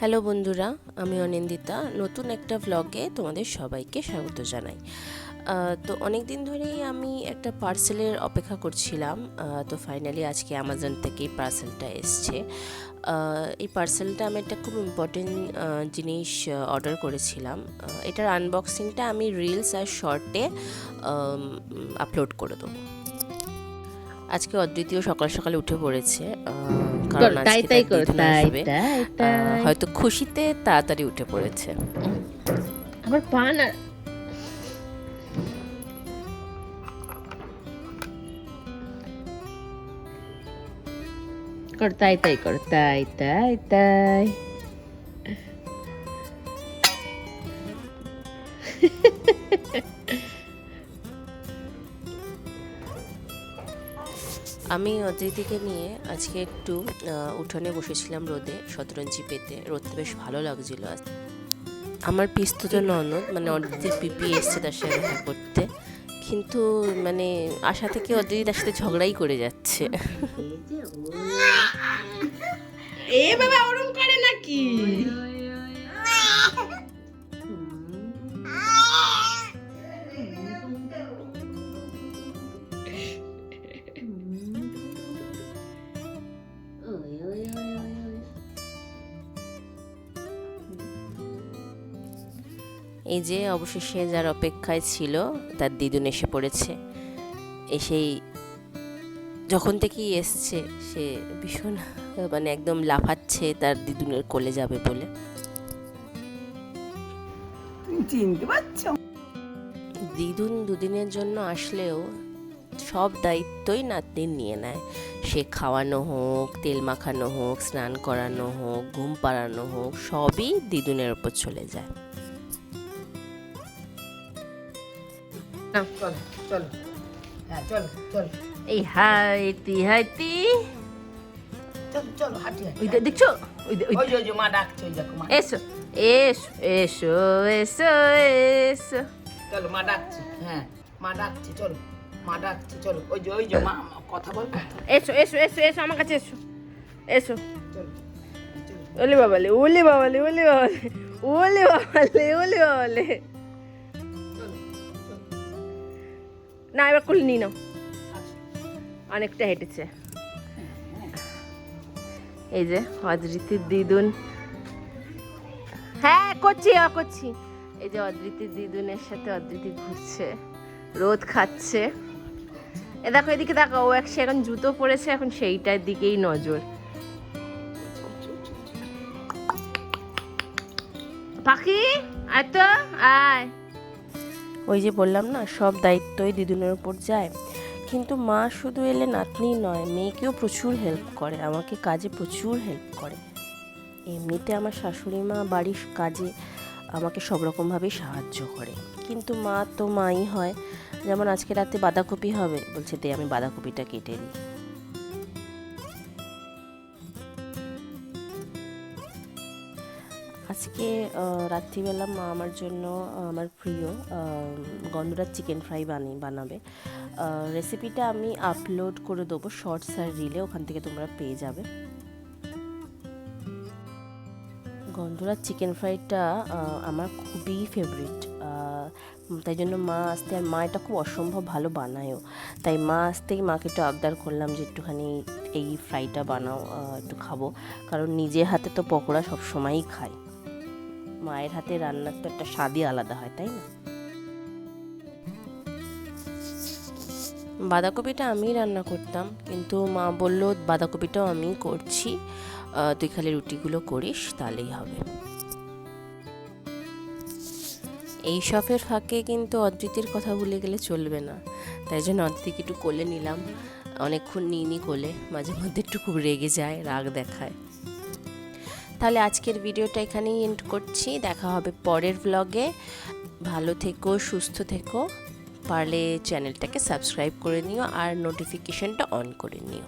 Hello বন্ধুরা আমি অনিন্দিতা। নতুন একটা ভ্লগে তোমাদের সবাইকে স্বাগত জানাই। তো অনেক দিন ধরেই আমি একটা পার্সেলের অপেক্ষা করছিলাম। তো ফাইনালি আজকে অ্যামাজন থেকে পার্সেলটা এসছে। এই পার্সেলটা আমি একটা খুব ইম্পর্টেন্ট জিনিস অর্ডার করেছিলাম। এটার আনবক্সিংটা আমি রিলস আর শর্টে আপলোড করে দেবো। আজকে অদ্বিতীয় সকাল সকালে উঠে পড়েছে। কারণ হয়তো খুশিতে তাড়াতাড়ি উঠে পড়েছে। আমার পান আর কর তাই তাই কর তাই তাই। আমি অদিতিকে নিয়ে আজকে একটু উঠোনে বসেছিলাম রোদে, শতরঞ্জি পেতে। রোদটা বেশ ভালো লাগছিল। আমার পিস্তুত ননদ মানে অদিতির পিপি এসছে তার সাথে দেখা করতে। কিন্তু মানে আশা থেকে অদিতি তার সাথে ঝগড়াই করে যাচ্ছে। এ বাবা, ওরম করে নাকি? এই যে অবশেষে যার অপেক্ষায় ছিল তার দিদুন এসে পড়েছে। এসেই যখন থেকেই এসছে সে ভীষণ মানে একদম লাফাচ্ছে তার দিদুনের কোলে যাবে বলে। চিনতে পারছ? দিদুন দুদিনের জন্য আসলেও সব দায়িত্বই নাতনির নিয়ে নেয়। সে খাওয়ানো হোক তেল মাখানো হোক স্নান করানো হোক ঘুম পাড়ানো হোক সবই দিদুনের ওপর চলে যায়। চলো চলো। হ্যাঁ চলো চলো। এই হাইতি হাইতি চলো চলো হাঁটি হাঁটি ওই দেখছ? ওই ওই ওই যে ওই যে মা ডাকছে ওই দেখো মা। এসো এসো এসো এসো এসো। চলো মা ডাকছে হ্যাঁ মা ডাকছে চলো মা ডাকছে চলো। ওই যে ওই যে মা কথা বল এসো এসো এসো এসো আমার কাছে এসো এসো। ওলে বাবালে ওলে বাবালে ওলে বাবালে ওলে বাবালে ওলে বাবালে। না, এবার কুল নিয়ে নাও। অনেকটা হেঁটেছে। এই যে অদ্রিতির দিদুন হ্যাঁ করছি করছি। এই যে অদ্রিতির দিদুনের সাথে অদ্রিতি ঘুরছে, রোদ খাচ্ছে। এ দেখো, এদিকে দেখো, ও এক এখন জুতো পরেছে, এখন সেইটার দিকেই নজর। পাখি, আয় তো, আয়। ওই যে বললাম না, সব দায়িত্বই দিদুনের উপর যায়। কিন্তু মা শুধু এলে নাতনি নয়, মেয়েকেও প্রচুর হেল্প করে, আমাকে কাজে প্রচুর হেল্প করে। এমনিতে আমার শাশুড়ি মা বাড়ির কাজে আমাকে সব রকমভাবেই সাহায্য করে। কিন্তু মা তো মাই হয়, যেমন আজকে রাতে বাঁধাকপি হবে, বলছে দে আমি বাঁধাকপিটা কেটে দিই। আজকে রাত্রিবেলা মা আমার জন্য আমার প্রিয় গন্ধরাজ চিকেন ফ্রাই বানি, বানাবে। রেসিপিটা আমি আপলোড করে দেবো শর্টস আর রিলে ওখান থেকে তোমরা পেয়ে যাবে। গন্ধরাজ চিকেন ফ্রাইটা আমার খুবই ফেভারিট তাই জন্য মা আসতে, আর মা এটা খুব অসম্ভব ভালো বানায়ও। তাই মা আসতেই মাকে একটু আবদার করলাম যে একটুখানি এই ফ্রাইটা বানাও একটু খাব। কারণ নিজের হাতে তো পকোড়া সবসময়ই খাই মায়ের হাতে রান্নার তো একটা স্বাদই আলাদা হয়, তাই না? বাঁধাকপিটা আমি রান্না করতাম, কিন্তু মা বলল, বাঁধাকপিটাও আমি করছি তুই খালি রুটিগুলো করিস, তাহলেই হবে। এই সফের ফাঁকে কিন্তু অদ্রিতির কথা ভুলে গেলে চলবে না। তাই জন্য অদ্রিতিকে একটু কোলে নিলাম। অনেকক্ষণ নিয়ে নি কোলে মাঝে মধ্যে একটু খুব রেগে যায়, রাগ দেখায়। তাহলে আজকের ভিডিওটা এখানেই এন্ড করছি। দেখা হবে পরের ব্লগে ভালো থেকো, সুস্থ থেকো। পারলে চ্যানেলটাকে সাবস্ক্রাইব করে নিও আর নোটিফিকেশানটা অন করে নিও।